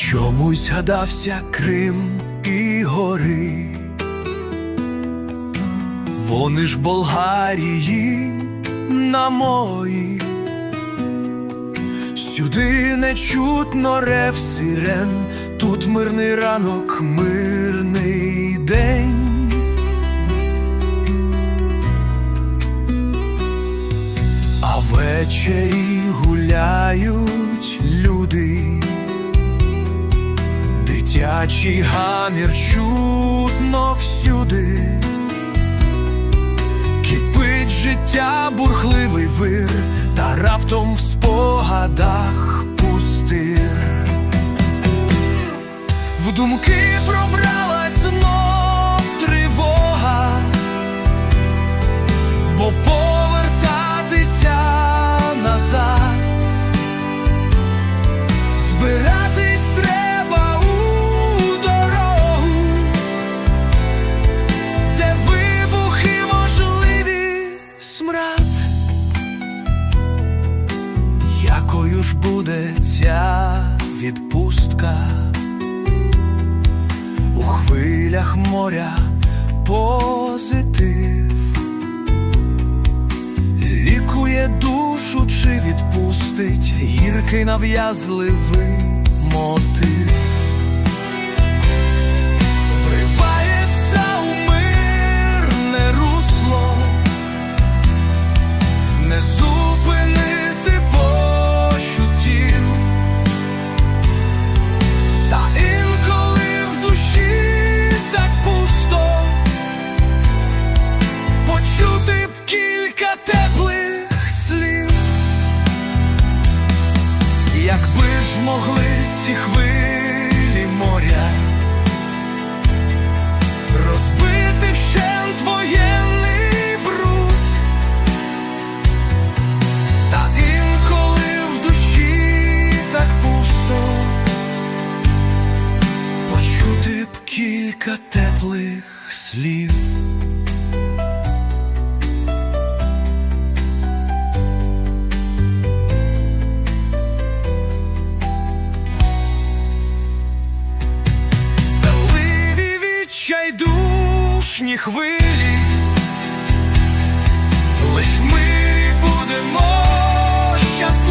Чомусь згадався Крим і гори. Вони ж в Болгарії на мої. Сюди не чутно рев сирен, тут мирний ранок, мирний день. А ввечері дитячий гамір чутно всюди. Кипить життя бурхливий вир, та раптом в спогадах пустир. В думки пробралась Якою ж буде ця відпустка у хвилях моря позитив, лікує душу чи відпустить гіркий нав'язливий мотив. Могли ці хвилі моря. Розбити вщент воєнний бруд, та інколи в душі так пусто, почути б кілька теплих слів. Відчайдушні хвилі, лиш ми будемо щасливі,